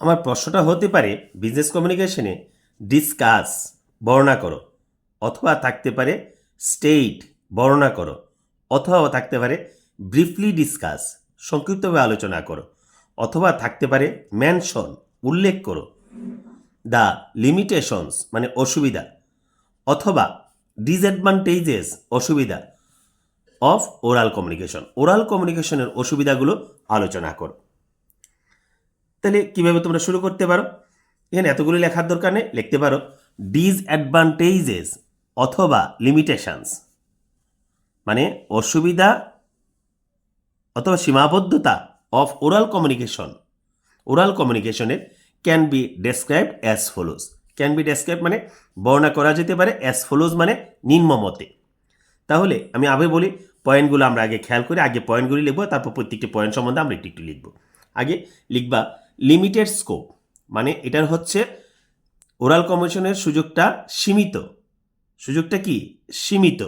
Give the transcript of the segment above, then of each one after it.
আমার প্রশ্নটা হতে পারে বিজনেস কমিউনিকেশনে ডিসকাস বর্ণনা করো, অথবা থাকতে পারে স্টেট বর্ণনা করো, অথবা থাকতে পারে ব্রিফলি ডিসকাস সংক্ষিপ্তভাবে আলোচনা করো, অথবা থাকতে পারে ম্যানশন উল্লেখ করো দ্য লিমিটেশনস মানে অসুবিধা, অথবা ডিসঅ্যাডভান্টেজেস অসুবিধা অফ ওরাল কমিউনিকেশন ওরাল কমিউনিকেশনের অসুবিধাগুলো আলোচনা করো। তাহলে কীভাবে তোমরা শুরু করতে পারো? এখানে এতগুলো লেখার দরকার নেই, লিখতে পারো ডিসঅ্যাডভান্টেজেস অথবা লিমিটেশনস মানে অসুবিধা অথবা সীমাবদ্ধতা অফ ওরাল কমিউনিকেশন ওরাল কমিউনিকেশনের can be described as follows can be describe মানে বর্ণনা করা যেতে পারে অ্যাজ ফলোজ মানে নিম্নমতে তাহলে আমি আগে বলি, পয়েন্টগুলো আমরা আগে খেয়াল করে, আগে পয়েন্টগুলি লিখব, তারপর প্রত্যেকটি পয়েন্ট সম্বন্ধে আমরা একটু একটু লিখব। আগে লিখবা লিমিটেড স্কোপ মানে এটার হচ্ছে ওরাল কমিশনের সুযোগটা সীমিত। সুযোগটা কি? সীমিত।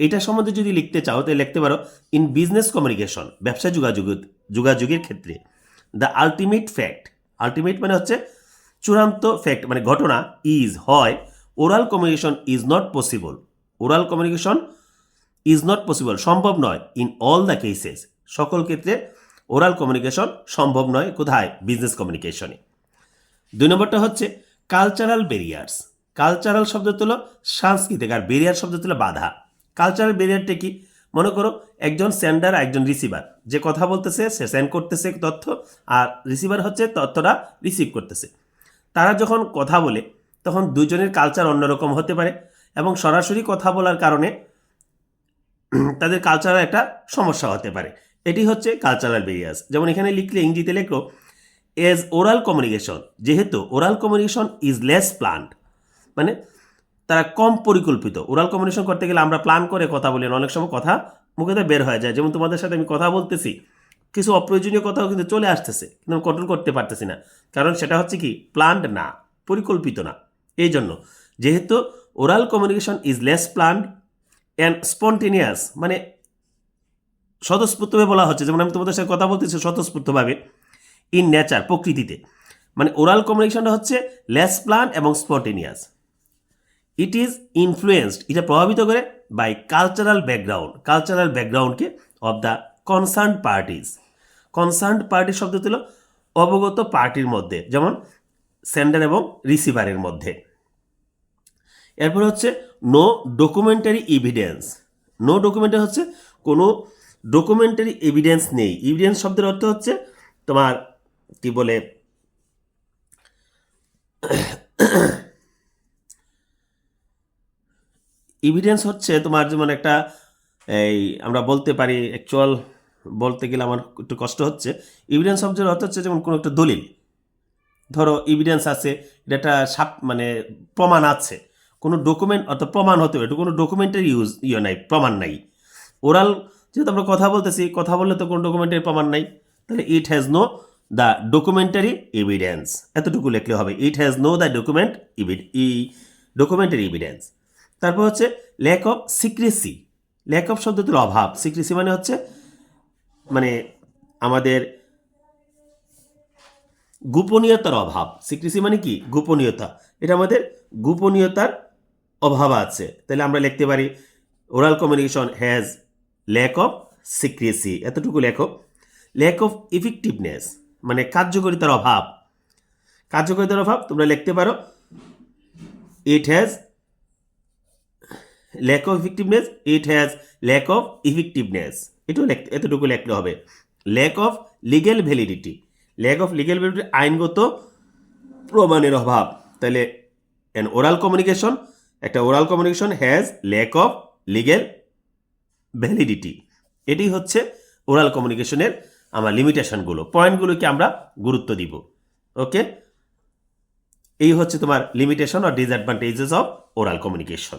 এটা সম্বন্ধে যদি লিখতে চাও, তাহলে লিখতে পারো ইন বিজনেস কমিউনিকেশন ব্যবসা যোগাযোগ, যোগাযোগের ক্ষেত্রে দ্য আলটিমেট ফ্যাক্ট আলটিমেট মানে হচ্ছে চূড়ান্ত ফ্যাক্ট মানে ঘটনা ইজ হয় oral communication is not possible oral communication is not possible সম্ভব নয় ইন অল দ্য কেসেস সকল ক্ষেত্রে ওরাল কমিউনিকেশন সম্ভব নয়, কোথায়? বিজনেস কমিউনিকেশনে দুই নম্বরটা হচ্ছে কালচারাল ব্যারিয়ার্স কালচারাল শব্দ তুলো সাংস্কৃতিক, আর ব্যারিয়ার শব্দ তুলো বাধা। কালচারাল ব্যারিয়ারটা কি? মনে করো একজন সেন্ডার আর একজন রিসিভার যে কথা বলতেছে, সে সেন্ড করতেছে তথ্য, আর রিসিভার হচ্ছে তথ্যটা রিসিভ করতেছে। তারা যখন কথা বলে, তখন দুজনের কালচার অন্যরকম হতে পারে এবং সরাসরি কথা বলার কারণে তাদের কালচারাল একটা সমস্যা হতে পারে। এটি হচ্ছে কালচারাল বেরিয়াস যেমন এখানে লিখলে ইংরেজিতে লেখো এজ ওরাল কমিউনিকেশন যেহেতু oral communication is less planned মানে তারা কম পরিকল্পিত। ওরাল কমিউনিকেশন করতে গেলে আমরা প্ল্যান করে কথা বলি অনেক সময় কথা মুখেতে বের হয়ে যায়। যেমন তোমাদের সাথে আমি কথা বলতেছি, কিছু অপ্রয়োজনীয় কথাও কিন্তু চলে আসতেছে, কিন্তু আমি কন্ট্রোল করতে পারতেছি না। কারণ সেটা হচ্ছে কি প্ল্যান্ড না, পরিকল্পিত না। এই জন্য যেহেতু oral communication is less planned and spontaneous মানে স্বতঃস্ফূর্তভাবে বলা হচ্ছে, যেমন আমি তোমাদের সাথে কথা বলতেছি স্বতঃস্ফূর্তভাবে ইন নেচার প্রকৃতিতে। মানে ওরাল কমিউনিকেশনটা হচ্ছে লেস প্ল্যান এবং স্পন্টেনিয়াস ইট ইজ ইনফ্লুয়েসড এটা প্রভাবিত করে by cultural background cultural ব্যাকগ্রাউন্ডকে of the concern parties concern party শব্দ ছিল অবগত পার্টির মধ্যে, যেমন সেন্ডার এবং রিসিভারের মধ্যে। এরপর হচ্ছে no documentary evidence no documentary হচ্ছে কোনো ডকুমেন্টারি এভিডেন্স নেই। এভিডেন্স শব্দের অর্থ হচ্ছে তোমার, কি বলে এভিডেন্স হচ্ছে তোমার যেমন একটা, এই আমরা বলতে পারি অ্যাকচুয়াল বলতে গেলে আমার একটু কষ্ট হচ্ছে। এভিডেন্স শব্দের অর্থ হচ্ছে যেমন কোনো একটা দলিল। ধরো এভিডেন্স আছে, এটা একটা সাপ মানে প্রমাণ আছে। কোনো ডকুমেন্ট অর্থাৎ প্রমাণ হতে হবে এটা কোনো ডকুমেন্টের ইউজ ইয়ে নাই, প্রমাণ নাই। ওরাল যেহেতু আমরা কথা বলতেছি, কথা বললে তো কোনো ডকুমেন্টের প্রমাণ নাই। তাহলে it has no the documentary evidence এতটুকু লিখলে হবে it has no the document uh documentary evidence তারপর হচ্ছে lack of secrecy lack of শব্দটির অভাব। সিক্রেসি মানে হচ্ছে মানে আমাদের গোপনীয়তার অভাব। সিক্রেসি মানে কি? গোপনীয়তা। এটা আমাদের গোপনীয়তার অভাব আছে। তাহলে আমরা লিখতে পারি oral communication has lack of secrecy এতটুকু লেখো ল্যাক অফ ইফেক্টিভনেস মানে কার্যকরিতার অভাব। কার্যকরিতার অভাব, তোমরা লিখতে পারো it has lack of effectiveness it has lack of effectiveness এটাও এতটুকু লিখতে হবে। Lack of legal validity lack of legal validity আইনগত প্রমাণের অভাব। তাহলে অ্যান ওরাল কমিউনিকেশন একটা oral communication has lack of legal validity এটি হচ্ছে ওরাল কমিউনিকেশনের আমার লিমিটেশনগুলো পয়েন্টগুলোকে আমরা গুরুত্ব দিব। ওকে এই হচ্ছে তোমার লিমিটেশন আর ডিসঅ্যাডভান্টেজেস অফ ওরাল কমিউনিকেশন